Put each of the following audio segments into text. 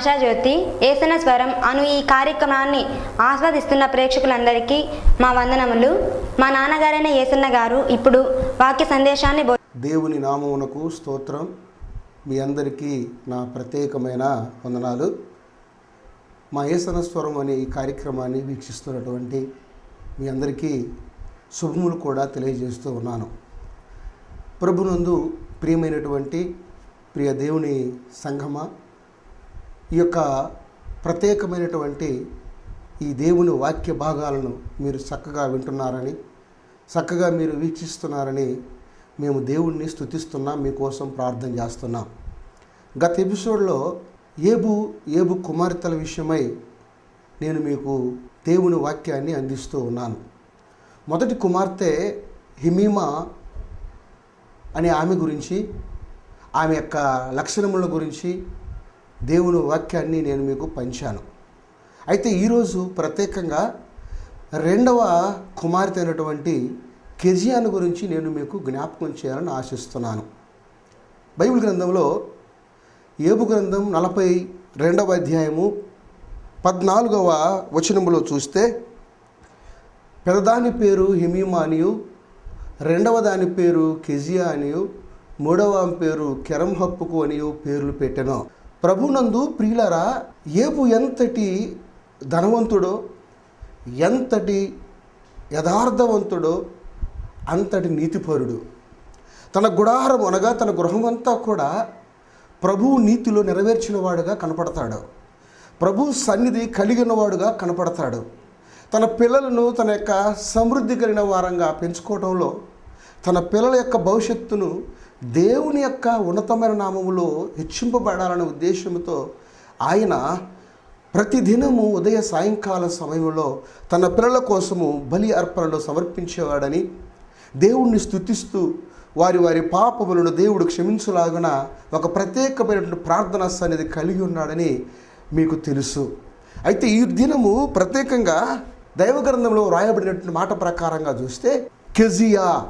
ఆశాజ్యోతి ఏసన స్వరం అను ఈ కార్యక్రమాన్ని ఆస్వాదిస్తున్న ప్రేక్షకులందరికీ మా వందనములు. మా నాన్నగారైన ఏసన్న గారు ఇప్పుడు వాక్య సందేశాన్ని దేవుని నామమునకు స్తోత్రం. మీ అందరికీ నా ప్రత్యేకమైన వందనాలు. మా ఏసనస్వరం అనే ఈ కార్యక్రమాన్ని వీక్షిస్తున్నటువంటి మీ అందరికీ శుభములు కూడా తెలియజేస్తూ ఉన్నాను. ప్రభునందు ప్రియమైనటువంటి ప్రియ దేవుని సంఘమా ఈ యొక్క ప్రత్యేకమైనటువంటి ఈ దేవుని వాక్య భాగాలను మీరు చక్కగా వింటున్నారని చక్కగా మీరు వీక్షిస్తున్నారని మేము దేవుణ్ణి స్తుతిస్తున్నాం మీకోసం ప్రార్థన చేస్తున్నాం. గత ఎపిసోడ్లో ఏబు ఏబు కుమార్తెల విషయమై నేను మీకు దేవుని వాక్యాన్ని అందిస్తూ ఉన్నాను. మొదటి కుమార్తె హిమీమా అనే ఆమె గురించి ఆమె యొక్క లక్షణముల గురించి దేవుని వాక్యాన్ని నేను మీకు పంచాను. అయితే ఈరోజు ప్రత్యేకంగా రెండవ కుమార్తె అయినటువంటి కెజియాను గురించి నేను మీకు జ్ఞాపకం చేయాలని ఆశిస్తున్నాను. బైబిల్ గ్రంథంలో ఏబు గ్రంథం నలభై రెండవ అధ్యాయము పద్నాలుగవ వచనములో చూస్తే పెదదాని పేరు హిమీమా అనియు రెండవ దాని పేరు కెజియా అనియు మూడవ పేరు పేరు కెరంహప్పుకు అనియు పేర్లు పెట్టెను. ప్రభునందు ప్రియులరా ఏపు ఎంతటి ధనవంతుడో ఎంతటి యథార్థవంతుడో అంతటి నీతిపరుడు. తన గుడారం అనగా తన గృహం అంతా కూడా ప్రభువు నీతిలో నెరవేర్చిన వాడుగా కనపడతాడు. ప్రభు సన్నిధి కలిగిన వాడుగా కనపడతాడు. తన పిల్లలను తన యొక్క సమృద్ధి కలిగిన వారంగా పెంచుకోవడంలో తన పిల్లల యొక్క భవిష్యత్తును దేవుని యొక్క ఉన్నతమైన నామములో హెచ్చింపబడాలనే ఉద్దేశంతో ఆయన ప్రతిదినము ఉదయ సాయంకాల సమయంలో తన పిల్లల కోసము బలి అర్పణలో సమర్పించేవాడని దేవుణ్ణి స్తుతిస్తూ వారి వారి పాపములను దేవుడు క్షమించులాగున ఒక ప్రత్యేకమైనటువంటి ప్రార్థనా సన్నిధి కలిగి ఉన్నాడని మీకు తెలుసు. అయితే ఈ దినము ప్రత్యేకంగా దైవగ్రంథంలో రాయబడినటువంటి మాట ప్రకారంగా చూస్తే కెజియా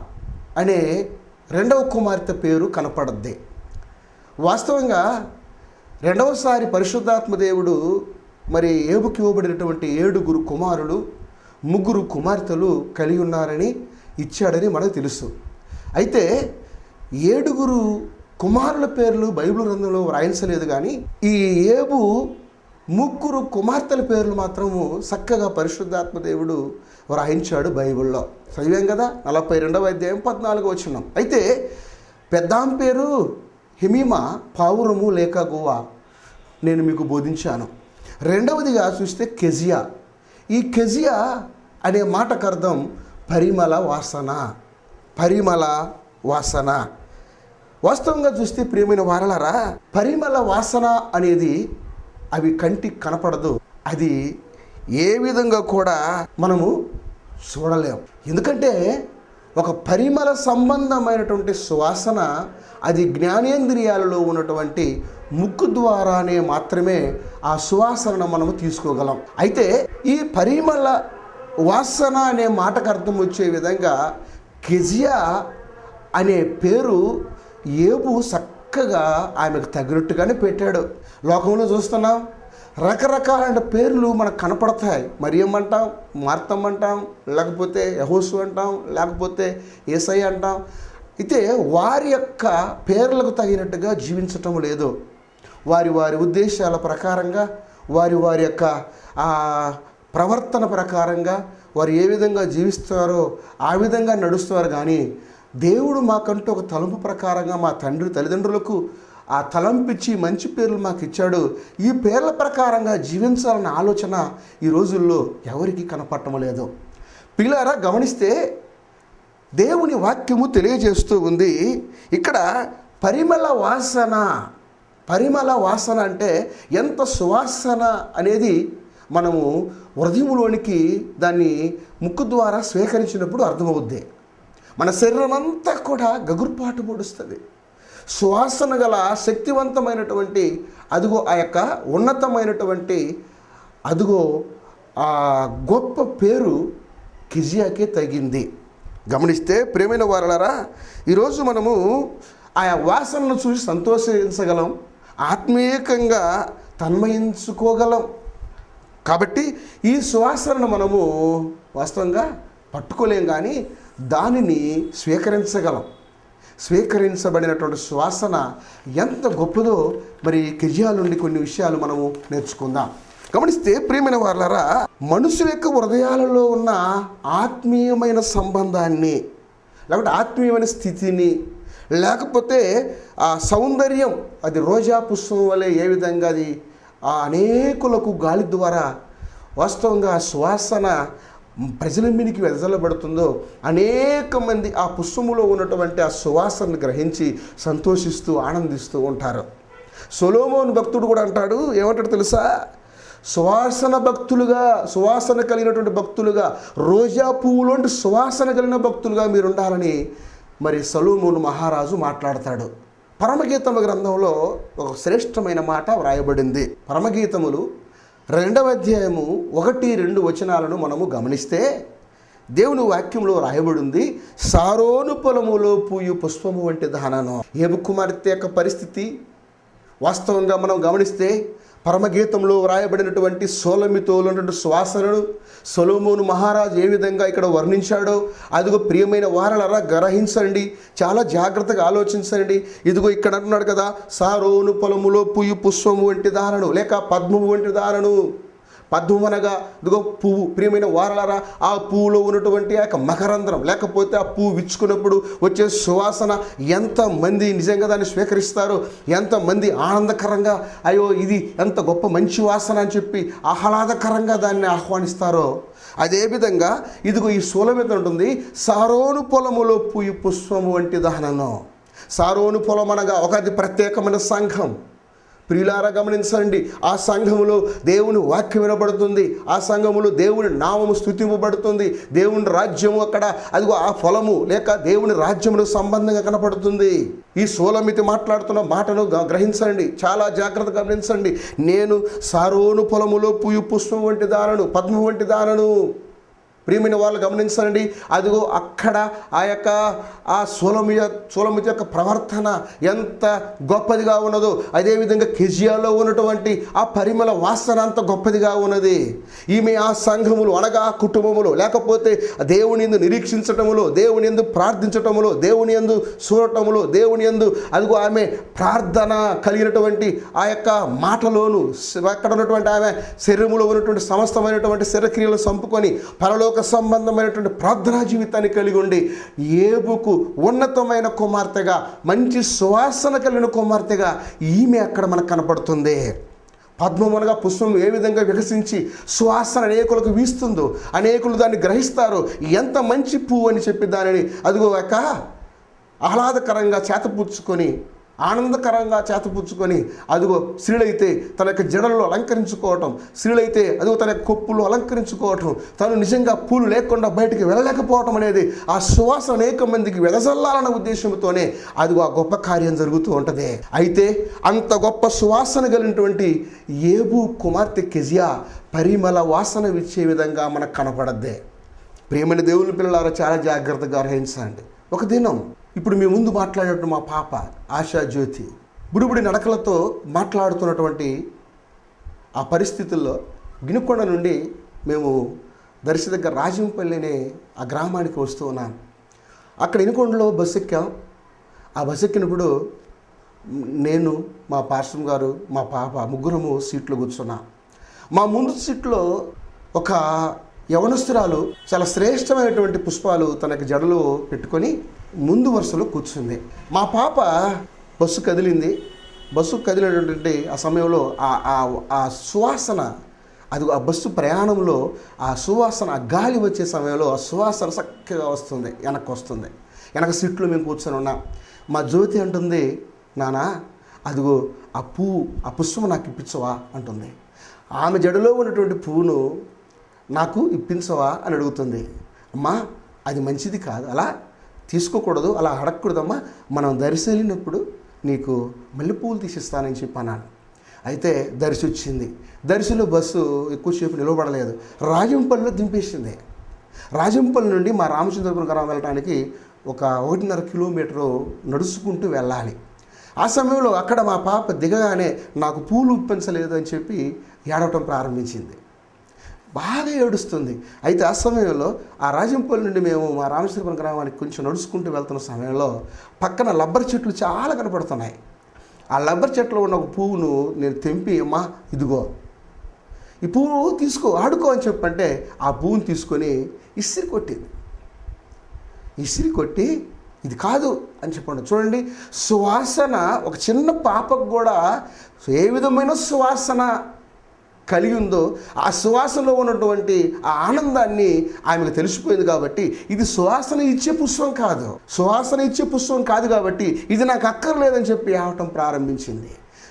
అనే రెండవ కుమార్తె పేరు కనపడద్దే. వాస్తవంగా రెండవసారి పరిశుద్ధాత్మ దేవుడు మరి ఏబుకి ఇవ్వబడినటువంటి ఏడుగురు కుమారులు ముగ్గురు కుమార్తెలు కలిగి ఉన్నారని ఇచ్చాడని మనకు తెలుసు. అయితే ఏడుగురు కుమారుల పేర్లు బైబిల్ గ్రంథంలో వ్రాయించలేదు కానీ ఈ ఏబు ముగ్గురు కుమార్తెల పేర్లు మాత్రము చక్కగా పరిశుద్ధాత్మ దేవుడు వ్రాయించాడు బైబిల్లో. చదివాం కదా? నలభై రెండవ అధ్యాయం పద్నాలుగు వచ్చినాం అయితే పెద్దాం పేరు హిమీమ పావురము లేక గోవా. నేను మీకు బోధించాను. రెండవదిగా చూస్తే కెజియా. ఈ కెజియా అనే మాటకు అర్థం పరిమళ వాసన. పరిమళ వాసన. వాస్తవంగా చూస్తే ప్రియమైన వారలారా పరిమళ వాసన అనేది అవి కంటికి కనపడదు. అది ఏ విధంగా కూడా మనము చూడలేము ఎందుకంటే ఒక పరిమళ సంబంధమైనటువంటి సువాసన అది జ్ఞానేంద్రియాలలో ఉన్నటువంటి ముక్కు ద్వారానే మాత్రమే ఆ సువాసనను మనము తీసుకోగలం. అయితే ఈ పరిమళ వాసన అనే మాటకు అర్థం వచ్చే విధంగా కెజియా అనే పేరు ఏబు చక్కగా ఆమెకు తగినట్టుగానే పెట్టాడు. లోకంలో చూస్తున్నాం. రకరకాలైన పేర్లు మనకు కనపడతాయి. మరియం అంటాం మార్తం అంటాం లేకపోతే యహోసు అంటాం లేకపోతే ఏసై అంటాం. అయితే వారి యొక్క పేర్లకు తగినట్టుగా జీవించటం లేదు. వారి వారి ఉద్దేశాల ప్రకారంగా వారి వారి యొక్క ప్రవర్తన ప్రకారంగా వారు ఏ విధంగా జీవిస్తారో ఆ విధంగా నడుస్తారు. కానీ దేవుడు మాకంటూ ఒక తలంపు ప్రకారంగా మా తండ్రి తల్లిదండ్రులకు ఆ తలంపిచ్చి మంచి పేర్లు మాకు ఇచ్చాడు ఈ పేర్ల ప్రకారంగా జీవించాలన్న ఆలోచన ఈ రోజుల్లో ఎవరికి కనపడటం లేదు పిల్లారా గమనిస్తే దేవుని వాక్యము తెలియజేస్తూ ఉంది. ఇక్కడ పరిమళ వాసన పరిమళ వాసన అంటే ఎంత సువాసన అనేది మనము హృదయంలోనికి దాన్ని ముక్కు ద్వారా స్వీకరించినప్పుడు అర్థమవుద్ది. మన శరీరం అంతా కూడా గగుర్పాటు పొడుస్తుంది. సువాసన గల శక్తివంతమైనటువంటి అదిగో ఆ యొక్క ఉన్నతమైనటువంటి అదిగో ఆ గొప్ప పేరు కిజియాకే తగింది గమనిస్తే ప్రేమైన వారలరా ఈరోజు మనము ఆయా వాసనను చూసి సంతోషించగలం ఆత్మీయకంగా తన్మయించుకోగలం. కాబట్టి ఈ సువాసనను మనము వాస్తవంగా పట్టుకోలేం కానీ దానిని స్వీకరించగలం. స్వీకరించబడినటువంటి శ్వాసన ఎంత గొప్పదో మరి కెజియా నుండి కొన్ని విషయాలు మనము నేర్చుకుందాం. గమనిస్తే ప్రియమైన వాళ్ళరా మనుషుల యొక్క హృదయాలలో ఉన్న ఆత్మీయమైన సంబంధాన్ని లేకపోతే ఆత్మీయమైన స్థితిని లేకపోతే ఆ సౌందర్యం అది రోజా పుష్పం వలె ఏ విధంగా అది ఆ అనేకులకు గాలి ద్వారా వాస్తవంగా ఆ సువాసన ప్రజల మీదకి వెదజల్లబడుతుందో అనేక మంది ఆ పుష్పములో ఉన్నటువంటి ఆ సువాసనను గ్రహించి సంతోషిస్తూ ఆనందిస్తూ ఉంటారు. సొలోమోన్ భక్తుడు కూడా అంటాడు ఏమంటాడు తెలుసా? సువాసన భక్తులుగా సువాసన కలిగినటువంటి భక్తులుగా రోజా పువ్వులోంటి సువాసన కలిగిన భక్తులుగా మీరు ఉండాలని మరి సలోమోను మహారాజు మాట్లాడతాడు. పరమగీతము గ్రంథంలో ఒక శ్రేష్టమైన మాట వ్రాయబడింది. పరమగీతములు రెండవ అధ్యాయము ఒకటి రెండు వచనాలను మనము గమనిస్తే దేవుని వాక్యంలో రాయబడింది సారోను పొలములో పూయు పుష్పము వంటి దానను ఏబు కుమార్తె యొక్క పరిస్థితి వాస్తవంగా మనం గమనిస్తే పరమగీతంలో వ్రాయబడినటువంటి సోలమితో ఉన్నటువంటి శ్వాసనను సొలోమోను మహారాజు ఏ విధంగా ఇక్కడ వర్ణించాడో అదిగో ప్రియమైన వారలరా గ్రహించండి చాలా జాగ్రత్తగా ఆలోచించండి. ఇదిగో ఇక్కడ అంటున్నాడు కదా సారోను పొలములో పుయ్యి పుష్పము వంటి దారను లేక పద్మము వంటి దారను. పద్మం అనగా ఇదిగో పువ్వు ప్రియమైన వారలారా ఆ పువ్వులో ఉన్నటువంటి ఆ యొక్క మకరంధ్రం లేకపోతే ఆ పువ్వు విచ్చుకున్నప్పుడు వచ్చే సువాసన ఎంతమంది నిజంగా దాన్ని స్వీకరిస్తారు ఎంతమంది ఆనందకరంగా అయ్యో ఇది ఎంత గొప్ప మంచి వాసన అని చెప్పి ఆహ్లాదకరంగా దాన్ని ఆహ్వానిస్తారో అదే విధంగా ఇదిగో ఈ శూల మీద ఉంటుంది సారోను పొలములో పుయ్యి పుష్పము వంటి దహనను సారోను పొలం అనగా ఒకది ప్రత్యేకమైన సంఘం. ప్రియులారా గమనించండి ఆ సంఘములో దేవుని వాక్యం వినబడుతుంది ఆ సంఘములో దేవుని నామము స్థుతింపబడుతుంది దేవుని రాజ్యము అక్కడ అదిగో ఆ ఫలము లేక దేవుని రాజ్యములో సంబంధంగా కనపడుతుంది. ఈ సోలమితి మాట్లాడుతున్న మాటను గ- గ్రహించండి చాలా జాగ్రత్త గమనించండి. నేను సారోను పొలములో పుయ్యి పుష్పం వంటి దానను పద్మం వంటి దానను ప్రియమైన వాళ్ళు గమనించండి. అదిగో అక్కడ ఆ యొక్క ఆ సోలమి సోలమితి యొక్క ప్రవర్తన ఎంత గొప్పదిగా ఉన్నదో. అదేవిధంగా కెజియాలో ఉన్నటువంటి ఆ పరిమళ వాసన అంత గొప్పదిగా ఉన్నది. ఈమె ఆ సంఘములు అనగా ఆ కుటుంబములు. లేకపోతే దేవుని ఎందు నిరీక్షించటములో దేవుని ఎందు ప్రార్థించటములో దేవుని ఎందు చూడటములో దేవుని ఎందు అదిగో ఆమె ప్రార్థన కలిగినటువంటి ఆ యొక్క మాటలోను అక్కడ ఉన్నటువంటి ఆమె శరీరములో ఉన్నటువంటి సమస్తమైనటువంటి శరీరక్రియలు సంపుకొని పరలోక సంబంధమైనటువంటి ప్రార్థనా జీవితాన్ని కలిగి ఉండి ఏబుకు ఉన్నతమైన కుమార్తెగా మంచి సువాసన కలిగిన కుమార్తెగా ఈమె అక్కడ మనకు కనపడుతుంది. పద్మమునగా పుష్పం ఏ విధంగా వికసించి సువాసన అనేకులకు వీస్తుందో అనేకులు దాన్ని గ్రహిస్తారు. ఎంత మంచి పువ్వు అని చెప్పి దానిని అదిగో ఆహ్లాదకరంగా చేతపుచ్చుకొని ఆనందకరంగా చేతపుచ్చుకొని అదిగో స్త్రీలైతే తన యొక్క జడల్లో అలంకరించుకోవటం స్త్రీలైతే అదిగో తన యొక్క కొప్పులు అలంకరించుకోవటం తను నిజంగా పూలు లేకుండా బయటికి వెళ్ళలేకపోవటం అనేది ఆ సువాసన అనేక మందికి వెదజల్లాలన్న ఉద్దేశంతోనే అదిగో ఆ గొప్ప కార్యం జరుగుతూ ఉంటుంది. అయితే అంత గొప్ప సువాసన కలిగినటువంటి ఏబు కుమార్తె కెజియా పరిమళ వాసన ఇచ్చే విధంగా మనకు కనపడద్దే. ప్రేమని దేవుని పిల్లలారా చాలా జాగ్రత్తగా గ్రహించండి ఒక దినం ఇప్పుడు మీ ముందు మాట్లాడేటువంటి మా పాప ఆశా జ్యోతి బుడిబుడి నడకలతో మాట్లాడుతున్నటువంటి ఆ పరిస్థితుల్లో గినుకొండ నుండి మేము దర్శి దగ్గర రాజంపల్లి అనే ఆ గ్రామానికి వస్తూ ఉన్నాం. అక్కడ ఇనుకొండలో బస్సు ఎక్కాం. ఆ బస్సు ఎక్కినప్పుడు నేను మా పార్శ్వం గారు మా పాప ముగ్గురము సీట్లో కూర్చున్నాం. మా ముందు సీట్లో ఒక యవనస్తురాలు చాలా శ్రేష్టమైనటువంటి పుష్పాలు తనకి జడలో పెట్టుకొని ముందు వరుసలో కూర్చుంది. మా పాప బస్సు కదిలింది. బస్సు కదిలినటువంటి ఆ సమయంలో ఆ ఆ- సువాసన అది ఆ బస్సు ప్రయాణంలో ఆ సువాసన ఆ గాలి వచ్చే సమయంలో ఆ సువాసన చక్కగా వస్తుంది వెనక్కి వస్తుంది. వెనక సీట్లో మేము కూర్చొని ఉన్నాం. మా జ్యోతి అంటుంది నానా అదిగో ఆ పువ్వు ఆ పుష్పం నాకు ఇప్పించవా? అంటుంది. ఆమె జడలో ఉన్నటువంటి పువ్వును నాకు ఇప్పించవా అని అడుగుతుంది. అమ్మా అది మంచిది కాదు అలా తీసుకోకూడదు అలా అడగకూడదమ్మా. మనం దర్శి వెళ్ళినప్పుడు నీకు మల్లెపూలు తీసిస్తానని చెప్పన్నాను అయితే దర్శి వచ్చింది. దర్శిలో బస్సు ఎక్కువసేపు నిలవబడలేదు రాజంపల్లిలో దింపేసింది. రాజంపల్లి నుండి మా రామచంద్రపురం గ్రామం వెళ్ళడానికి ఒక ఒకటిన్నర కిలోమీటరు నడుచుకుంటూ వెళ్ళాలి. ఆ సమయంలో అక్కడ మా పాప దిగగానే నాకు పూలు ఉప్పించలేదు అని చెప్పి ఏడవటం ప్రారంభించింది. బాగా ఏడుస్తుంది. అయితే ఆ సమయంలో ఆ రాజంపల్లి నుండి మేము మా రామేశ్వరపురం గ్రామానికి కొంచెం నడుచుకుంటూ వెళ్తున్న సమయంలో పక్కన లబ్బర్ చెట్లు చాలా కనపడుతున్నాయి. ఆ లబ్బర్ చెట్లో ఉన్న ఒక పువ్వును నేను తెంపి అమ్మా ఇదిగో ఈ పువ్వు తీసుకో ఆడుకో అని చెప్పంటే ఆ పువ్వును తీసుకొని ఇసిరి కొట్టింది. ఇసిరి కొట్టి ఇది కాదు అని చెప్పండి. చూడండి సువాసన ఒక చిన్న పాపకు కూడా ఏ విధమైన సువాసన కలిగి ఉందో ఆ సువాసనలో ఉన్నటువంటి ఆ ఆనందాన్ని ఆమెకు తెలిసిపోయింది కాబట్టి ఇది సువాసన ఇచ్చే పుష్పం కాదు. సువాసన ఇచ్చే పుష్పం కాదు కాబట్టి ఇది నాకు అక్కర్లేదని చెప్పి ఆవటం ప్రారంభించింది.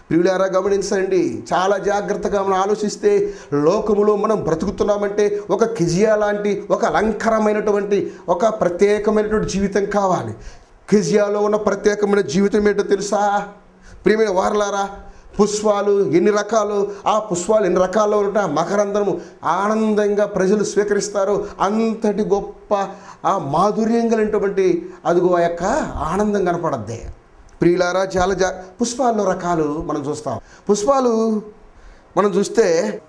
ప్రియులారా గమనించండి. చాలా జాగ్రత్తగా మనం ఆలోచిస్తే లోకములో మనం బ్రతుకుతున్నామంటే ఒక కిజియా లాంటి ఒక అలంకరమైనటువంటి ఒక ప్రత్యేకమైనటువంటి జీవితం కావాలి. కిజియాలో ఉన్న ప్రత్యేకమైన జీవితం ఏంటో తెలుసా? ప్రియమైన వారలారా పుష్పాలు ఎన్ని రకాలు ఆ పుష్పాలు ఎన్ని రకాల్లో ఉంటాయి? ఆ మకరందరము ఆనందంగా ప్రజలు స్వీకరిస్తారు. అంతటి గొప్ప ఆ మాధుర్యం కలిగినటువంటి అదిగో ఆ యొక్క ఆనందం కనపడద్ది. ప్రియులారా చాలా జా పుష్పాల్లో రకాలు మనం చూస్తాం. పుష్పాలు మనం చూస్తే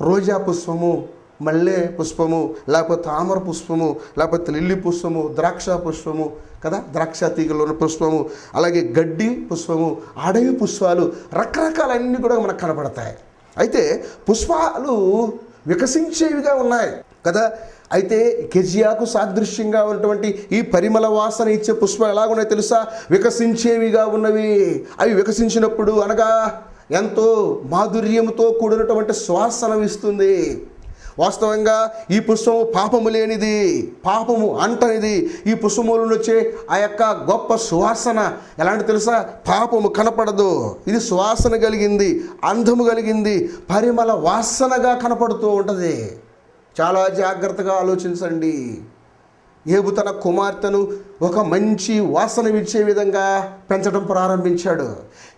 రోజా పుష్పము మల్లె పుష్పము లేకపోతే తామర పుష్పము లేకపోతే లిల్లీ పుష్పము ద్రాక్ష పుష్పము కదా? ద్రాక్ష తీగలో ఉన్న పుష్పము అలాగే గడ్డి పుష్పము అడవి పుష్పాలు రకరకాలన్నీ కూడా మనకు కనపడతాయి. అయితే పుష్పాలు వికసించేవిగా ఉన్నాయి కదా? అయితే కెజియాకు సాదృశ్యంగా ఉన్నటువంటి ఈ పరిమళ వాసన ఇచ్చే పుష్పం ఎలాగున్నాయి తెలుసా? వికసించేవిగా ఉన్నవి. అవి వికసించినప్పుడు అనగా ఎంతో మాధుర్యముతో కూడినటువంటి శ్వాసన ఇస్తుంది వాస్తవంగా ఈ పుష్పము పాపము లేనిది పాపము అంటనిది. ఈ పుష్పముల నుంచి వచ్చే ఆ యొక్క గొప్ప సువాసన ఎలాంటి తెలుసా? పాపము కనపడదు. ఇది సువాసన కలిగింది అందము కలిగింది పరిమళ వాసనగా కనపడుతూ ఉంటుంది. చాలా జాగ్రత్తగా ఆలోచించండి. ఏబు తన కుమార్తెను ఒక మంచి వాసన ఇచ్చే విధంగా పెంచడం ప్రారంభించాడు.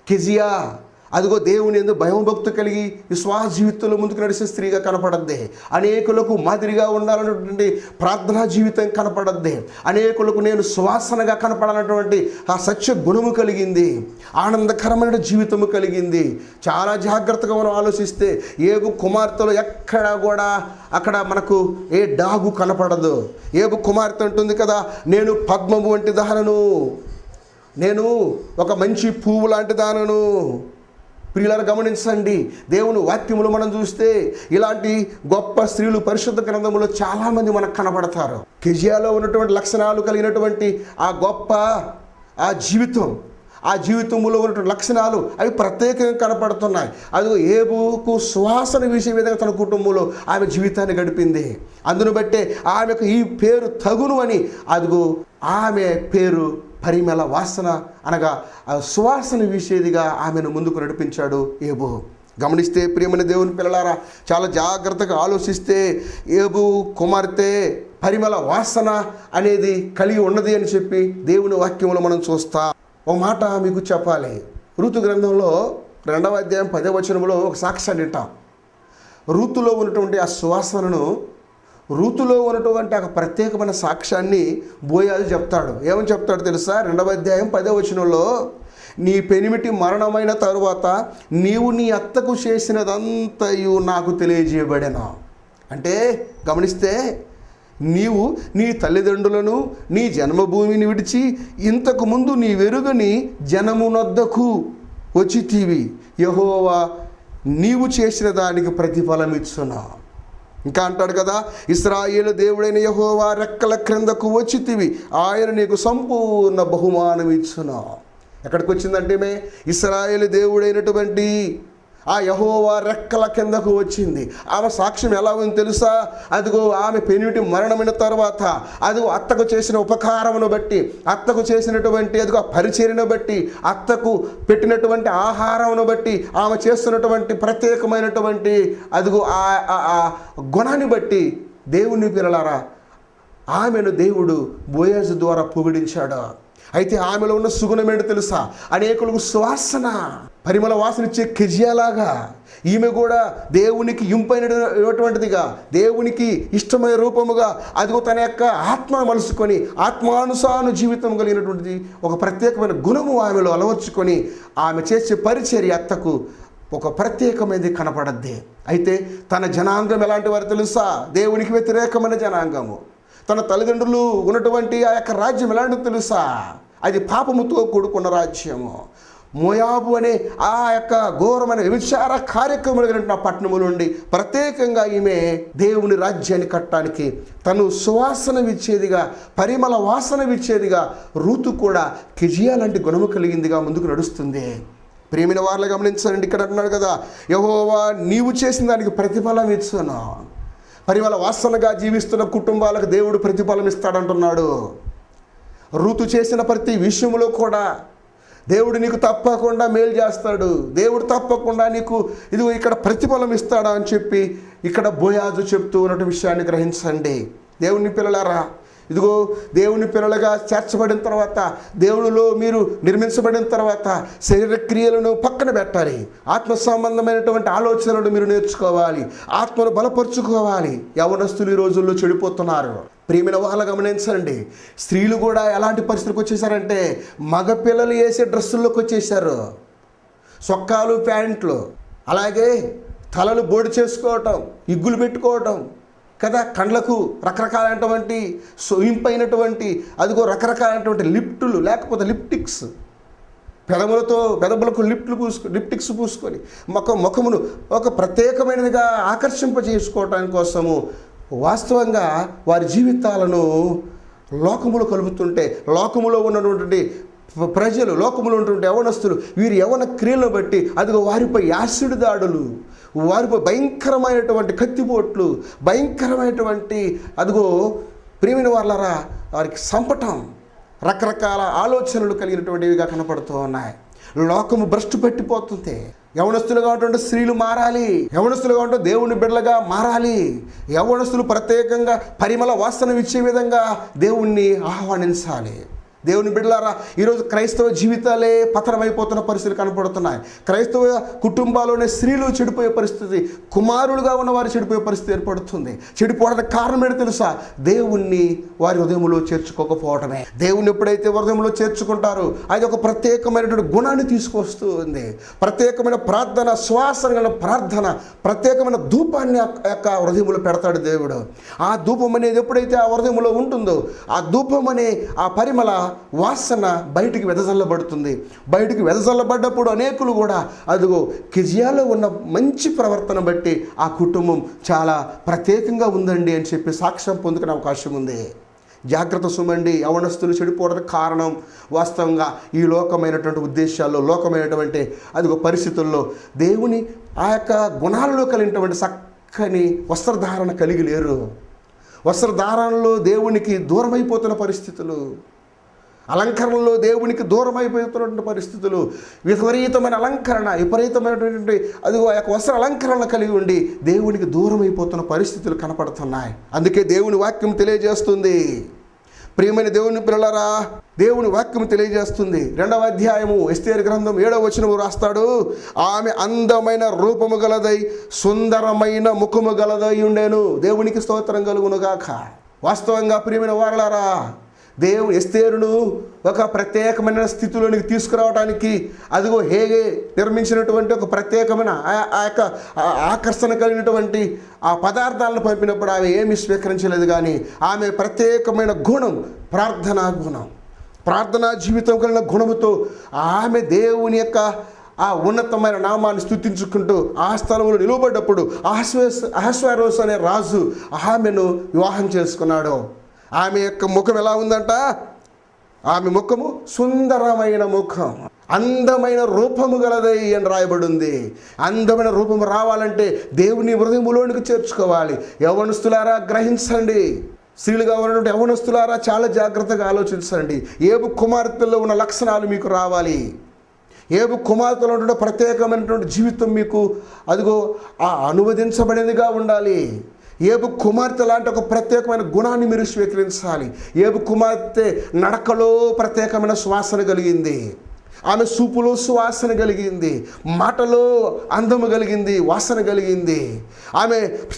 కెజియా అదిగో దేవుని ఎందు భయం భక్తు కలిగి విశ్వాస జీవితంలో ముందుకు నడిచే స్త్రీగా కనపడద్ది. అనేకులకు మాదిరిగా ఉండాలన్నటువంటి ప్రార్థనా జీవితం కనపడద్ది. అనేకులకు నేను సువాసనగా కనపడాలన్నటువంటి ఆ సత్య గుణము కలిగింది. ఆనందకరమైన జీవితము కలిగింది. చాలా జాగ్రత్తగా మనం ఆలోచిస్తే ఏగు కుమార్తెలు ఎక్కడా కూడా అక్కడ మనకు ఏ డాగు కనపడదు. ఏగు కుమార్తె ఉంటుంది కదా నేను పద్మము వంటి దానను. నేను ఒక మంచి పువ్వు లాంటి దానను. ప్రియులను గమనించండి. దేవుని వాక్యములు మనం చూస్తే ఇలాంటి గొప్ప స్త్రీలు పరిశుద్ధ గ్రంథములో చాలామంది మనకు కనబడతారు. కెజియాలో ఉన్నటువంటి లక్షణాలు కలిగినటువంటి ఆ గొప్ప ఆ జీవితం ఆ జీవితంలో ఉన్నటువంటి లక్షణాలు అవి ప్రత్యేకంగా కనపడుతున్నాయి. అది ఏబుకు సువాసన వీసే విధంగా తన కుటుంబంలో ఆమె జీవితాన్ని గడిపింది. అందును బట్టే ఆమెకు ఈ పేరు తగును అని అదిగో ఆమె పేరు పరిమళ వాసన అనగా ఆ సువాసన వీసేదిగా ఆమెను ముందుకు నడిపించాడు ఏబు. గమనిస్తే ప్రియమైన దేవుని పిల్లలారా చాలా జాగ్రత్తగా ఆలోచిస్తే ఏబు కుమార్తె పరిమళ వాసన అనేది కలిగి ఉన్నది అని చెప్పి దేవుని వాక్యంలో మనం చూస్తా. ఒక మాట మీకు చెప్పాలి. ఋతు గ్రంథంలో రెండవ అధ్యాయం పదే వచనంలో ఒక సాక్ష్యాన్ని వింటాం ఋతులో ఉన్నటువంటి ఆ సువాసనను ఋతులో ఉన్నటువంటి ఒక ప్రత్యేకమైన సాక్ష్యాన్ని బోయాలు చెప్తాడు. ఏమని చెప్తాడు తెలుసా? రెండవ అధ్యాయం పదో వచనంలో నీ పెనిమిటి మరణమైన తరువాత నీవు నీ అత్తకు చేసినదంతయు నాకు తెలియజేయబడెను. అంటే గమనిస్తే నీవు నీ తల్లిదండ్రులను నీ జన్మభూమిని విడిచి ఇంతకు ముందు నీ వెరుగని జనమునొద్దకు వచ్చితీవి. యహోవా నీవు చేసిన దానికి ప్రతిఫలం ఇచ్చున్నావు ఇంకా అంటాడు కదా ఇస్రాయేలు దేవుడైన యహోవా రెక్కల క్రిందకు వచ్చితివి. ఆయన నీకు సంపూర్ణ బహుమానం ఇచ్చునా ఎక్కడికి వచ్చిందంటే మే ఇస్రాయేలు దేవుడైనటువంటి ఆ యహోవా రెక్కల కిందకు వచ్చింది. ఆమె సాక్ష్యం ఎలా ఉంది తెలుసా? అదిగో ఆమె పెనుటి మరణమైన తర్వాత అదిగో అత్తకు చేసిన ఉపకారమును బట్టి అత్తకు చేసినటువంటి అదిగో పరిచర్యను బట్టి అత్తకు పెట్టినటువంటి ఆహారమును బట్టి ఆమె చేస్తున్నటువంటి ప్రత్యేకమైనటువంటి అదిగో ఆ ఆ- గుణాన్ని బట్టి దేవుని పిల్లలారా ఆమెను దేవుడు బోయజ్ ద్వారా పొగిడించాడు? అయితే ఆమెలో ఉన్న సుగుణం ఏంటో తెలుసా? అనేకులకు సువాసన. పరిమళ వాసన ఇచ్చే కెజియాలాగా ఈమె కూడా దేవునికి ఇంపైనటువంటిదిగా దేవునికి ఇష్టమైన రూపముగా అదిగో తన యొక్క ఆత్మ మలుసుకొని ఆత్మానుసాను జీవితం కలిగినటువంటిది ఒక ప్రత్యేకమైన గుణము ఆమెలో అలవర్చుకొని ఆమె చేసే పరిచర్య అత్తకు ఒక ప్రత్యేకమైనది కనపడద్ది. అయితే తన జనాంగం ఎలాంటి వారు తెలుసా? దేవునికి వ్యతిరేకమైన జనాంగము. తన తల్లిదండ్రులు ఉన్నటువంటి ఆ యొక్క రాజ్యం ఎలాంటిదో తెలుసా? అది పాపముతో కూడుకున్న రాజ్యము. మోయాబు అనే ఆ యొక్క ఘోరమైన విచార కార్యక్రమం కలిగిన పట్టణము నుండి ప్రత్యేకంగా ఈమె దేవుని రాజ్యాన్ని కట్టడానికి తను సువాసన ఇచ్చేదిగా పరిమళ వాసన ఇచ్చేదిగా రూతు కూడా కిజియా లాంటి గుణము కలిగిందిగా ముందుకు నడుస్తుంది. ప్రేమిన వారిని గమనించండి. ఇక్కడ అంటున్నాడు కదా యహోవా నీవు చేసిన దానికి ప్రతిఫలం మరి వాళ్ళ వాసనగా జీవిస్తున్న కుటుంబాలకు దేవుడు ప్రతిఫలం ఇస్తాడంటున్నాడు ఋతు చేసిన ప్రతి విషయంలో కూడా దేవుడు నీకు తప్పకుండా మేలు చేస్తాడు. దేవుడు తప్పకుండా నీకు ఇదిగో ఇక్కడ ప్రతిఫలం ఇస్తాడా అని చెప్పి ఇక్కడ బోయాజు చెప్తూ ఉన్నటువంటి విషయాన్ని గ్రహించండి. దేవుని పిల్లలారా ఇదిగో దేవుని పిల్లలుగా చేర్చబడిన తర్వాత దేవునిలో మీరు నిర్మించబడిన తర్వాత శరీర క్రియలను పక్కన పెట్టాలి. ఆత్మ సంబంధమైనటువంటి ఆలోచనలు మీరు నేర్చుకోవాలి. ఆత్మను బలపరుచుకోవాలి. యవనస్తులు ఈ రోజుల్లో చెడిపోతున్నారు. ప్రేమిన వాళ్ళ గమనించండి. స్త్రీలు కూడా ఎలాంటి పరిస్థితికి వచ్చేసారంటే మగపిల్లలు వేసే డ్రెస్సుల్లోకి వచ్చేసారు. సొక్కాలు ప్యాంట్లు అలాగే తలలు బోడి చేసుకోవటం ఇగ్గులు పెట్టుకోవటం కదా? కండ్లకు రకరకాలైనటువంటి సొయింపైనటువంటి అదిగో రకరకాలైనటువంటి లిప్టులు లేకపోతే లిప్టిక్స్. పెదములతో పెదములకు లిప్ట్లు పూసుకు లిప్టిక్స్ పూసుకొని ముఖ ముఖమును ఒక ప్రత్యేకమైనదిగా ఆకర్షింపజేసుకోవటానికి కోసము వాస్తవంగా వారి జీవితాలను లోకములు కలుపుతుంటే లోకములో ఉన్నటువంటి ప్రజలు లోకములో ఉన్నటువంటి యవనస్తులు వీరి యవన క్రియలను బట్టి అదిగో వారిపై యాసిడ్ దాడులు వారిపై భయంకరమైనటువంటి కత్తిపోట్లు భయంకరమైనటువంటి అదిగో ప్రేమిన వాళ్ళరా వారికి సంపటం రకరకాల ఆలోచనలు కలిగినటువంటివిగా కనపడుతూ ఉన్నాయి. లోకము భ్రష్టు పెట్టిపోతుంది యవనస్తులుగా ఉంటుంటే స్త్రీలు మారాలి యవనస్తులుగా ఉంటే దేవుని బిడ్డలుగా మారాలి యవనస్తులు ప్రత్యేకంగా పరిమళ వాసన ఇచ్చే విధంగా దేవుణ్ణి ఆహ్వానించాలి. దేవుని బిడ్డలారా ఈరోజు క్రైస్తవ జీవితాలే పతనమైపోతున్న పరిస్థితులు కనపడుతున్నాయి. క్రైస్తవ కుటుంబాల్లోనే స్త్రీలు చెడిపోయే పరిస్థితి కుమారులుగా ఉన్నవారు చెడిపోయే పరిస్థితి ఏర్పడుతుంది. చెడిపోవడానికి కారణం ఏంటో తెలుసా? దేవుణ్ణి వారి హృదయంలో చేర్చుకోకపోవటమే. దేవుణ్ణి ఎప్పుడైతే హృదయంలో చేర్చుకుంటారో అది ఒక ప్రత్యేకమైనటువంటి గుణాన్ని తీసుకొస్తుంది. ప్రత్యేకమైన ప్రార్థన శ్వాసన ప్రార్థన ప్రత్యేకమైన ధూపాన్ని యొక్క హృదయంలో పెడతాడు దేవుడు. ఆ ధూపం అనేది ఎప్పుడైతే ఆ హృదయంలో ఉంటుందో ఆ ధూపం అనే ఆ పరిమళ వాసన బయటికి వెదజల్లబడుతుంది. బయటికి వెదజల్లబడ్డప్పుడు అనేకులు కూడా అదిగో కిజియాలో ఉన్న మంచి ప్రవర్తన బట్టి ఆ కుటుంబం చాలా ప్రత్యేకంగా ఉందండి అని చెప్పి సాక్ష్యం పొందుకునే అవకాశం ఉంది. జాగ్రత్త సుమండి యవనస్తులు చెడిపోవడానికి కారణం వాస్తవంగా ఈ లోకమైనటువంటి ఉద్దేశాల్లో లోకమైనటువంటి అదిగో పరిస్థితుల్లో దేవుని ఆ యొక్క గుణాలలో కలిగినటువంటి చక్కని వస్త్రధారణ కలిగి లేరు. వస్త్రధారణలో దేవునికి దూరమైపోతున్న పరిస్థితులు. అలంకరణలో దేవునికి దూరమైపోతున్నటువంటి పరిస్థితులు. విపరీతమైన అలంకరణ విపరీతమైనటువంటి అది ఆ యొక్క వస్త్ర అలంకరణ కలిగి ఉండి దేవునికి దూరమైపోతున్న పరిస్థితులు కనపడుతున్నాయి. అందుకే దేవుని వాక్యం తెలియజేస్తుంది. ప్రియమైన దేవుని పిల్లలరా దేవుని వాక్యం తెలియజేస్తుంది. రెండవ అధ్యాయము ఎస్తేరు గ్రంథం ఏడవ వచనము రాస్తాడు. ఆమె అందమైన రూపము గలదై సుందరమైన ముఖము గలదై ఉండేను. దేవునికి స్తోత్రం కలుగునుగాక. వాస్తవంగా ప్రియమైన వారలారా దేవుని ఎస్తేరును ఒక ప్రత్యేకమైన స్థితిలోనికి తీసుకురావడానికి అదిగో హేగే నిర్మించినటువంటి ఒక ప్రత్యేకమైన ఆ- ఆ యొక్క ఆకర్షణ కలిగినటువంటి ఆ పదార్థాలను పంపినప్పుడు ఆమె ఏమీ స్వీకరించలేదు కానీ ఆమె ప్రత్యేకమైన గుణం ప్రార్థనా గుణం. ప్రార్థనా జీవితం కలిగిన గుణముతో ఆమె దేవుని యొక్క ఆ ఉన్నతమైన నామాన్ని స్థుతించుకుంటూ ఆ స్థలంలో నిలువబడ్డప్పుడు ఆశ్వేస్ అహస్వరోస్ అనే రాజు ఆమెను వివాహం చేసుకున్నాడు. ఆమె యొక్క ముఖం ఎలా ఉందంట? ఆమె ముఖము సుందరమైన ముఖం అందమైన రూపము గలదై అని రాయబడింది. అందమైన రూపము రావాలంటే దేవుని హృదయములోనికి చేర్చుకోవాలి. యవనస్తులారా గ్రహించండి. స్త్రీలుగా ఉన్నటువంటి యవనస్తులారా చాలా జాగ్రత్తగా ఆలోచించండి. ఏబు కుమార్తెల్లో ఉన్న లక్షణాలు మీకు రావాలి. ఏబు కుమార్తెలో ఉన్నటువంటి ప్రత్యేకమైనటువంటి జీవితం మీకు అదిగో ఆ అనువదించబడినదిగా ఉండాలి. ఏబు కుమార్తె లాంటి ఒక ప్రత్యేకమైన గుణాన్ని మీరు స్వీకరించాలి. ఏబు కుమార్తె నడకలో ప్రత్యేకమైన సువాసన కలిగింది. ఆమె సూపులో సువాసన కలిగింది. మాటలో అందము కలిగింది వాసన కలిగింది. ఆమె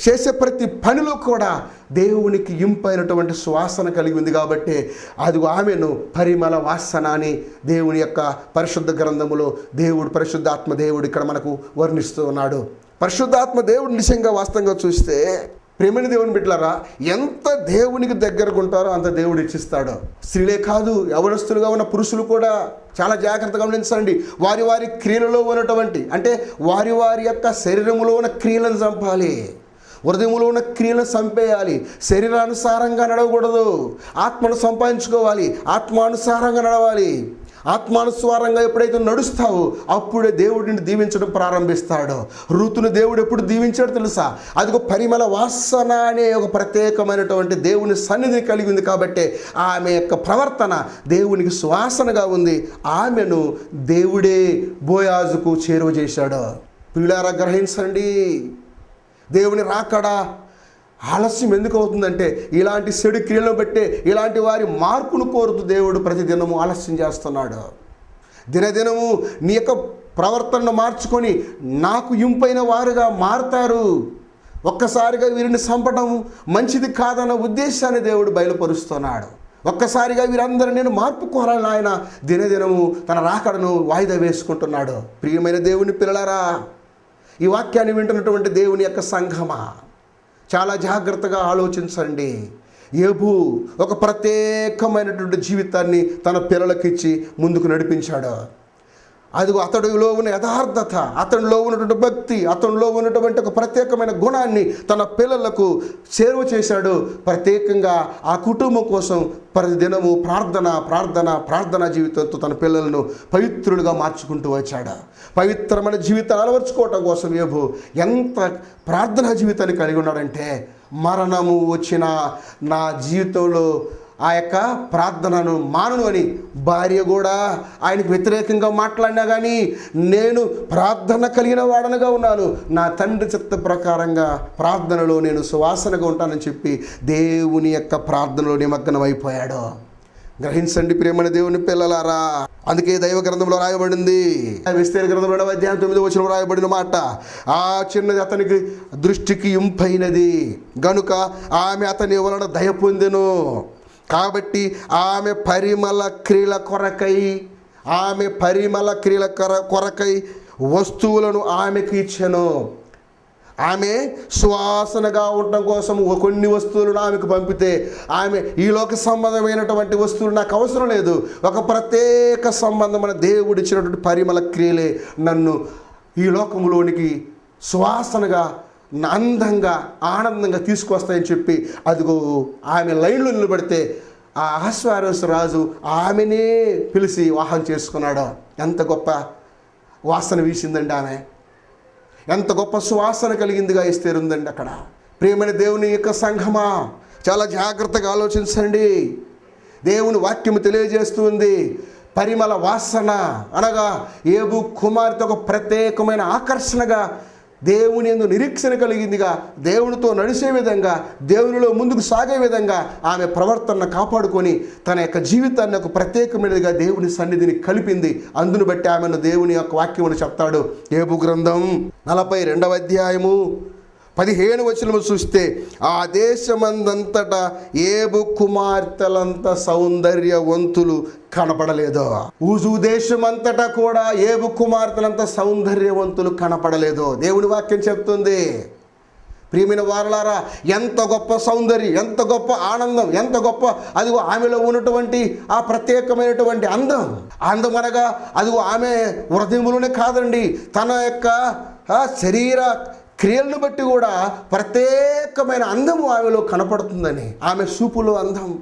చేసే ప్రతి పనిలో కూడా దేవునికి ఇంపైనటువంటి సువాసన కలిగి ఉంది కాబట్టి అది ఆమెను పరిమళ వాసన అని దేవుని యొక్క పరిశుద్ధ గ్రంథములో దేవుడు పరిశుద్ధాత్మ దేవుడు ఇక్కడ మనకు వర్ణిస్తూ ఉన్నాడు. పరిశుద్ధాత్మ దేవుడు నిజంగా వాస్తవంగా చూస్తే ప్రేమని దేవుని బిడ్డలారా ఎంత దేవునికి దగ్గరకు ఉంటారో అంత దేవుడు ఇచ్చిస్తాడు. స్త్రీలే కాదు యవనస్తులుగా ఉన్న పురుషులు కూడా చాలా జాగ్రత్తగా గమనించండి. వారి వారి క్రియలలో ఉన్నటువంటి అంటే వారి వారి యొక్క శరీరములో ఉన్న క్రియలను చంపాలి. హృదయంలో ఉన్న క్రియలను చంపేయాలి. శరీరానుసారంగా నడవకూడదు. ఆత్మను సంపాదించుకోవాలి. ఆత్మానుసారంగా నడవాలి. ఆత్మానుస్వారంగా ఎప్పుడైతే నడుస్తావో అప్పుడే దేవుడిని దీవించడం ప్రారంభిస్తాడు. ఋతుని దేవుడు ఎప్పుడు దీవించాడు తెలుసా? అది ఒక పరిమళ వాసన అనే ఒక ప్రత్యేకమైనటువంటి దేవుని సన్నిధిని కలిగి ఉంది కాబట్టి ఆమె యొక్క ప్రవర్తన దేవునికి సువాసనగా ఉంది. ఆమెను దేవుడే బోయాజుకు చేరువ చేశాడు. పిల్లారా గ్రహించండి. దేవుని రాకడా ఆలస్యం ఎందుకు అవుతుందంటే ఇలాంటి చెడు క్రియలను బట్టే ఇలాంటి వారి మార్పును కోరుతూ దేవుడు ప్రతిదినము ఆలస్యం చేస్తున్నాడు. దినదినము నీ యొక్క ప్రవర్తనను మార్చుకొని నాకు ఇంపైన వారుగా మారుతారు. ఒక్కసారిగా వీరిని చంపడం మంచిది కాదన్న ఉద్దేశాన్ని దేవుడు బయలుపరుస్తున్నాడు. ఒక్కసారిగా వీరందరూ నేను మార్పు కోరాలని ఆయన దినదినము తన రాకడను వాయిదా వేసుకుంటున్నాడు. ప్రియమైన దేవుని పిల్లలారా ఈ వాక్యాన్ని వింటున్నటువంటి దేవుని యొక్క సంఘమా? చాలా జాగ్రత్తగా ఆలోచించండి. ఏబు ఒక ప్రత్యేకమైనటువంటి జీవితాన్ని తన పిల్లలకిచ్చి ముందుకు నడిపించాడు. అది అతడిలో ఉన్న యథార్థత అతనిలో ఉన్నటువంటి భక్తి అతనిలో ఉన్నటువంటి ఒక ప్రత్యేకమైన గుణాన్ని తన పిల్లలకు చేరువ చేశాడు. ప్రత్యేకంగా ఆ కుటుంబం కోసం ప్రతిదినము ప్రార్థన ప్రార్థన ప్రార్థన జీవితంతో తన పిల్లలను పవిత్రులుగా మార్చుకుంటూ వచ్చాడు. పవిత్రమైన జీవితాన్ని అలవర్చుకోవటం కోసం ఏబు ఎంత ప్రార్థనా జీవితాన్ని కలిగి ఉన్నాడంటే మరణము వచ్చిన నా జీవితంలో ఆ యొక్క ప్రార్థనను మానను అని భార్య కూడా ఆయనకు వ్యతిరేకంగా మాట్లాడినా కానీ నేను ప్రార్థన కలిగిన వాడనగా ఉన్నాను. నా తండ్రి చిత్త ప్రకారంగా ప్రార్థనలో నేను సువాసనగా ఉంటానని చెప్పి దేవుని యొక్క ప్రార్థనలో నిమగ్నం అయిపోయాడు. గ్రహించండి ప్రేమని దేవుని పిల్లలారా. అందుకే దైవ గ్రంథంలో రాయబడింది. విస్తీర్ణ గ్రంథంలో ఏడవ అధ్యాయం తొమ్మిది వచ్చిన రాయబడిన మాట ఆ చిన్నది అతనికి దృష్టికి ఇంపైనది. గనుక ఆమె అతని వలన దయ పొందెను. కాబట్టి ఆమె పరిమళ క్రియల కొరకై ఆమె పరిమళ క్రియల కొర కొరకై వస్తువులను ఆమెకు ఇచ్చెను. ఆమె సువాసనగా ఉండటం కోసం కొన్ని వస్తువులను ఆమెకు పంపితే ఆమె ఈ లోక సంబంధమైనటువంటి వస్తువులు నాకు అవసరం లేదు. ఒక ప్రత్యేక సంబంధమైన దేవుడు ఇచ్చినటువంటి పరిమళ క్రియలే నన్ను ఈ లోకంలోనికి సువాసనగా అందంగా ఆనందంగా తీసుకొస్తాయని చెప్పి అదిగో ఆమె లైన్లో నిలబడితే ఆ అహస్వారస్ రాజు ఆమెనే పిలిచి వాహనం చేసుకున్నాడు. ఎంత గొప్ప వాసన వీసిందండి ఆమె. ఎంత గొప్ప సువాసన కలిగిందిగా ఇస్తేరుందండి అక్కడ. ప్రియమైన దేవుని యొక్క సంఘమా. చాలా జాగ్రత్తగా ఆలోచించండి. దేవుని వాక్యము తెలియజేస్తుంది పరిమళ వాసన అనగా ఏబు కుమార్తె ఒక ప్రత్యేకమైన ఆకర్షణగా దేవుని ఎందు నిరీక్షణ కలిగిందిగా దేవునితో నడిచే విధంగా దేవునిలో ముందుకు సాగే విధంగా ఆమె ప్రవర్తనను కాపాడుకొని తన యొక్క జీవితాన్ని ఒక ప్రత్యేకమైనదిగా దేవుని సన్నిధిని కలిపింది. అందును బట్టి ఆమెను దేవుని యొక్క వాక్యమును చెప్తాడు. ఏబు గ్రంథం నలభై రెండవ అధ్యాయము. పదిహేను వచనము చూస్తే ఆ దేశమందంతటా ఏబు కుమార్తెలంత సౌందర్యవంతులు కనపడలేదో. ఊజు దేశమంతటా కూడా ఏబు కుమార్తెలంత సౌందర్యవంతులు కనపడలేదో. దేవుని వాక్యం చెప్తుంది. ప్రియమైన వారలారా ఎంత గొప్ప సౌందర్యం ఎంత గొప్ప ఆనందం ఎంత గొప్ప అది ఆమెలో ఉన్నటువంటి ఆ ప్రత్యేకమైనటువంటి అందం. అందం అనగా అది ఆమె హృదయములోనే కాదండి తన యొక్క శరీర క్రియలను బట్టి కూడా ప్రత్యేకమైన అందము ఆమెలో కనపడుతుందని. ఆమె చూపులో అందం.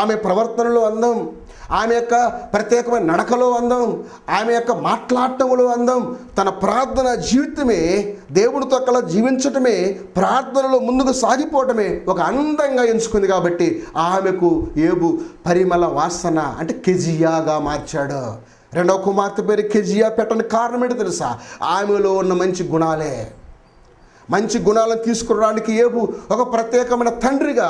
ఆమె ప్రవర్తనలో అందం. ఆమె యొక్క ప్రత్యేకమైన నడకలో అందం. ఆమె యొక్క మాట్లాడటంలో అందం. తన ప్రార్థన జీవితమే దేవుడితో కల జీవించటమే ప్రార్థనలో ముందుకు సాగిపోవటమే ఒక అందంగా ఎంచుకుంది కాబట్టి ఆమెకు ఏబు పరిమళ వాసన అంటే కెజియాగా మార్చాడు. రెండవ కుమార్తె పేరు కెజియా పెట్టని కారణం ఏంటి తెలుసా? ఆమెలో ఉన్న మంచి గుణాలే. మంచి గుణాలను తీసుకురావడానికి ఏబు ఒక ప్రత్యేకమైన తండ్రిగా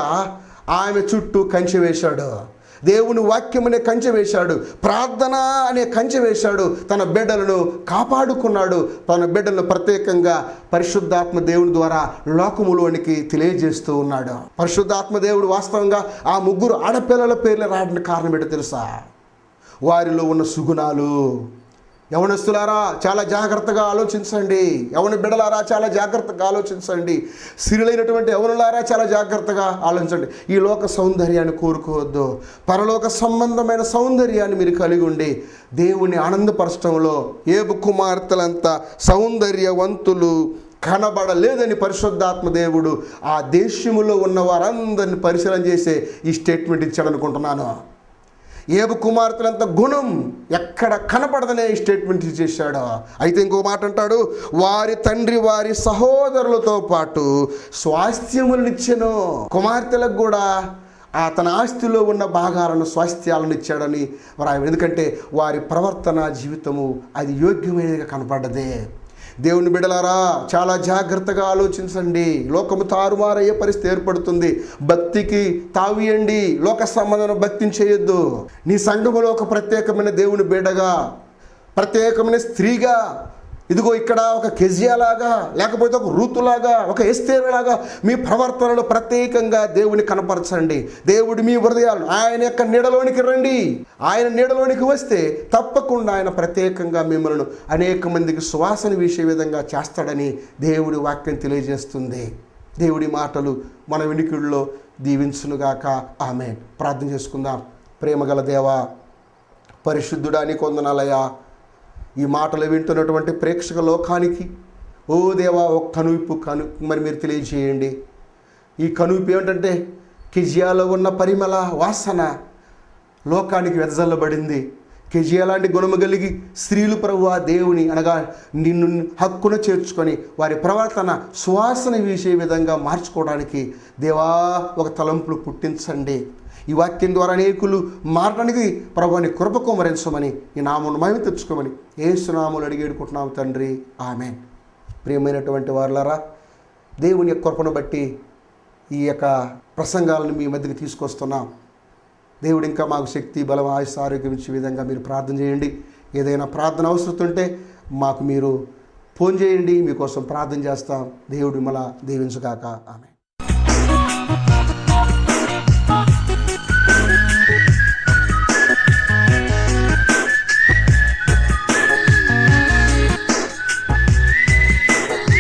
ఆమె చుట్టూ కంచె వేశాడు. దేవుని వాక్యం అనే కంచె వేశాడు. ప్రార్థన అనే కంచె వేశాడు. తన బిడ్డలను కాపాడుకున్నాడు. తన బిడ్డలను ప్రత్యేకంగా పరిశుద్ధాత్మ దేవుని ద్వారా లోకములోనికి తెలియజేస్తూ ఉన్నాడు. పరిశుద్ధాత్మ దేవుడు వాస్తవంగా ఆ ముగ్గురు ఆడపిల్లల పేర్లు రావడానికి కారణం ఏంటో తెలుసా? వారిలో ఉన్న సుగుణాలు యవనస్తులారా చాలా జాగ్రత్తగా ఆలోచించండి. యవన బిడలారా చాలా జాగ్రత్తగా ఆలోచించండి. సిరులైనటువంటి యవనులారా చాలా జాగ్రత్తగా ఆలోచించండి. ఈ లోక సౌందర్యాన్ని కోరుకోవద్దు. పరలోక సంబంధమైన సౌందర్యాన్ని మీరు కలిగి ఉండి దేవుని ఆనందపరచడంలో ఏబు కుమార్తెలంతా సౌందర్యవంతులు కనబడలేదని పరిశుద్ధాత్మ దేవుడు ఆ దేశములో ఉన్న వారందరిని పరిశీలన చేసే ఈ స్టేట్మెంట్ ఇచ్చాడనుకుంటున్నాను. ఏబు కుమార్తెలంత గుణం ఎక్కడ కనపడదనే ఈ స్టేట్మెంట్ చేశాడు అయితే ఇంకో మాట అంటాడు వారి తండ్రి వారి సహోదరులతో పాటు స్వాస్థ్యములనిచ్చెను. కుమార్తెలకు కూడా ఆ తన ఆస్తిలో ఉన్న భాగాలను స్వాస్థ్యాలను ఇచ్చాడని వారు ఎందుకంటే వారి ప్రవర్తన జీవితము అది యోగ్యమైనదిగా కనపడ్డదే దేవుని బిడలారా చాలా జాగ్రత్తగా ఆలోచించండి. లోకము తారుమారయ్యే పరిస్థితి ఏర్పడుతుంది. భక్తికి తావియండి. లోక సంబంధం భక్తిని చేయొద్దు నీ సంఘములో ఒక ప్రత్యేకమైన దేవుని బిడగా ప్రత్యేకమైన స్త్రీగా ఇదిగో ఇక్కడ ఒక కెజియాలాగా లేకపోతే ఒక ఋతులాగా ఒక ఎస్తేరలాగా మీ ప్రవర్తనలో ప్రత్యేకంగా దేవుని కనపరచండి. దేవుడు మీ హృదయాలు ఆయన యొక్క నీడలోనికి రండి. ఆయన నీడలోనికి వస్తే తప్పకుండా ఆయన ప్రత్యేకంగా మిమ్మల్ని అనేక మందికి సువాసన వీసే విధంగా చేస్తాడని దేవుడి వాక్యం తెలియజేస్తుంది. దేవుడి మాటలు మన వినికిడిలో దీవించునుగాక. ఆమె ప్రార్థన చేసుకుందాం. ప్రేమగల దేవా పరిశుద్ధుడా నీకు ఈ మాటలు వింటున్నటువంటి ప్రేక్షక లోకానికి ఓ దేవా ఒక కనువిప్పు కను మరి మీరు తెలియజేయండి. ఈ కనువిప్పు ఏమిటంటే కిజియాలో ఉన్న పరిమళ వాసన లోకానికి వెదజల్లబడింది. కెజియా లాంటి గుణము కలిగి స్త్రీలు ప్రభు ఆ దేవుని అనగా నిన్ను హక్కును చేర్చుకొని వారి ప్రవర్తన సువాసన వీసే విధంగా మార్చుకోవడానికి దేవా ఒక తలంపులు పుట్టించండి. ఈ వాక్యం ద్వారా అనేకులు మారడానికి ప్రభుని కృప కుమరించమని ఈ నామను మేము తెచ్చుకోమని ఏ ఏసునాములు అడిగేడుకుంటున్నాము తండ్రి. ఆమె ప్రియమైనటువంటి వారులారా దేవుని యొక్క కృపను బట్టి ఈ యొక్క ప్రసంగాలను మీ మధ్యకి తీసుకొస్తున్నాం. దేవుడు ఇంకా మాకు శక్తి బలం ఆయుష్ ఆరోగ్యం ఇచ్చే విధంగా మీరు ప్రార్థన చేయండి. ఏదైనా ప్రార్థన అవసరం ఉంటే మాకు మీరు ఫోన్ చేయండి. మీకోసం ప్రార్థన చేస్తాం. దేవుడు మళ్ళా దీవించుగాక. ఆమె